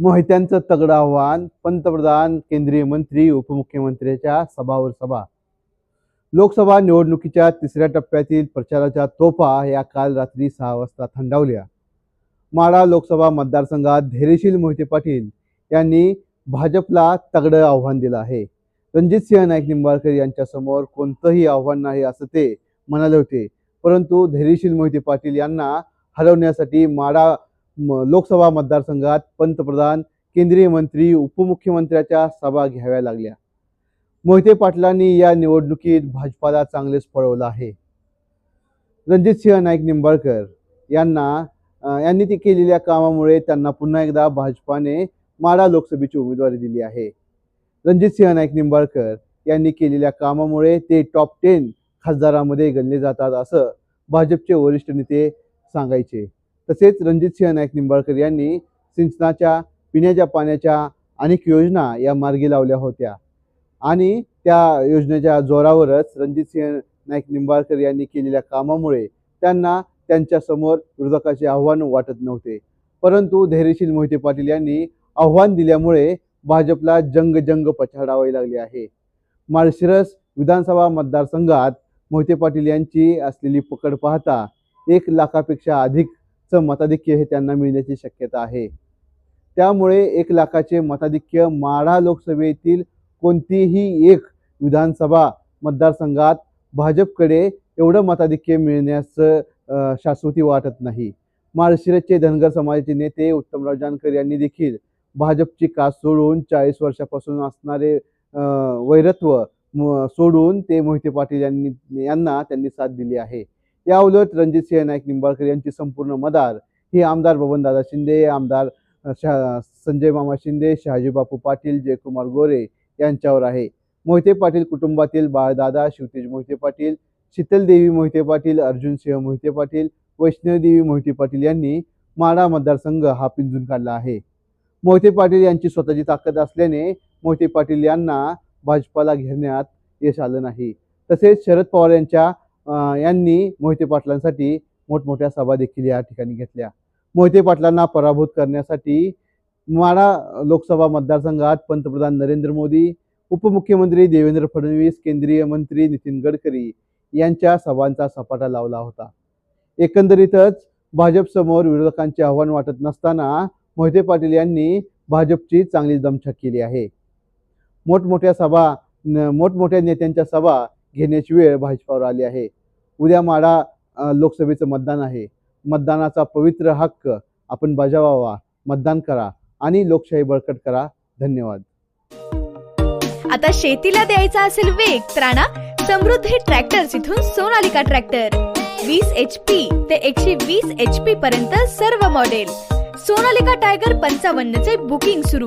मोहित्यांचं तगडं आव्हान पंतप्रधान केंद्रीय मंत्री उपमुख्यमंत्र्यांच्या सभावर सभा. लोकसभा निवडणुकीच्या तिसऱ्या टप्प्यातील प्रचाराच्या तोफा या काल रात्री सहा वाजता थंडावल्या. माळा लोकसभा मतदारसंघात धैर्यशील मोहिते पाटील यांनी भाजपला तगडं आव्हान दिलं आहे. रणजितसिंह नाईक निंबाळकर यांच्यासमोर कोणतंही आव्हान नाही असं ते म्हणाले होते. परंतु धैर्यशील मोहिते पाटील यांना हरवण्यासाठी माडा म- लोकसभा मतदारसंघात पंतप्रधान केंद्रीय मंत्री उपमुख्यमंत्र्याच्या सभा घ्याव्या लागल्या. मोहिते पाटलांनी या निवडणुकीत भाजपाला चांगलेच पळवलं आहे. रणजितसिंह नाईक निंबाळकर यांना यांनी ते केलेल्या कामामुळे त्यांना पुन्हा एकदा भाजपाने माडा लोकसभेची उमेदवारी दिली आहे. रणजितसिंह नाईक निंबाळकर यांनी केलेल्या कामामुळे ते टॉप टेन खासदारामध्ये गणले जातात असं भाजपचे वरिष्ठ नेते सांगायचे. तसेच रणजितसिंह नाईक निंबाळकर यांनी सिंचनाच्या पिण्याच्या पाण्याच्या अनेक योजना या मार्गी लावल्या होत्या. आणि त्या योजनेच्या जोरावरच रणजितसिंह नाईक निंबाळकर यांनी केलेल्या कामामुळे त्यांना त्यांच्यासमोर विरोधकाचे आव्हान वाटत नव्हते. परंतु धैर्यशील मोहिते पाटील यांनी आव्हान दिल्यामुळे भाजपला जंग जंग पछाडावे लागले आहे. माळशिरस विधानसभा मतदारसंघात मोहिते पाटील यांची असलेली पकड पाहता एक लाखापेक्षा अधिकचं मताधिक्य हे त्यांना मिळण्याची शक्यता आहे. त्यामुळे एक लाखाचे मताधिक्य माढा लोकसभेतील कोणतीही एक विधानसभा मतदारसंघात भाजपकडे एवढं मताधिक्य मिळण्याचं शाश्वती वाटत नाही. माळशिरसचे धनगर समाजाचे नेते उत्तमराव जानकर यांनी देखील भाजपची कास सोडून चाळीस वर्षापासून असणारे वैरत्व सोडून ते मोहिते पाटील यांनी यांना त्यांनी साथ दिली आहे. या उलट रणजितसिंह नाईक निंबाळकर यांची संपूर्ण मदार ही आमदार बबनदादा शिंदे आमदार शहा संजय मामा शिंदे शहाजीबापू पाटील जयकुमार गोरे यांच्यावर आहे. मोहिते पाटील कुटुंबातील बाळदादा शिवतेज मोहिते पाटील शीतलदेवी मोहिते पाटील अर्जुनसिंह मोहिते पाटील वैष्णवदेवी मोहिते पाटील यांनी माढा मतदारसंघ हा पिंजून काढला आहे. मोहिते पाटील यांची स्वतःची ताकद असल्याने मोहिते पाटील यांना भाजपाला घेण्यात यश आलं नाही. तसेच शरद पवार यांच्या यांनी मोहिते पाटलांसाठी मोठमोठ्या सभा देखील या ठिकाणी घेतल्या. मोहिते पाटलांना पराभूत करण्यासाठी माडा लोकसभा मतदारसंघात पंतप्रधान नरेंद्र मोदी उपमुख्यमंत्री देवेंद्र फडणवीस केंद्रीय मंत्री नितीन गडकरी यांच्या सभांचा सपाटा लावला होता. एकंदरीतच भाजपसमोर विरोधकांचे आव्हान वाटत नसताना मोहिते पाटील यांनी भाजपची चांगली दमछाक केली आहे. मोठमोठ्या सभा मोठमोठ्या नेत्यांच्या सभा घेण्याची वेळ भाजपावर आली आहे. उद्या माडा लोकसभेचं मतदान आहे. मतदानाचा पवित्र हक्क आपण बजावावा. मतदान करा आणि लोकशाही बळकट करा. धन्यवाद. आता शेतीला द्यायचा असेल वेग तर आणा समृद्धी ट्रॅक्टर्स इथून सोनालिका ट्रॅक्टर. वीस एच पी ते एकशे वीस एच पी पर्यंत सर्व मॉडेल. सोनालिका टायगर पंचावन्न चे बुकिंग सुरू.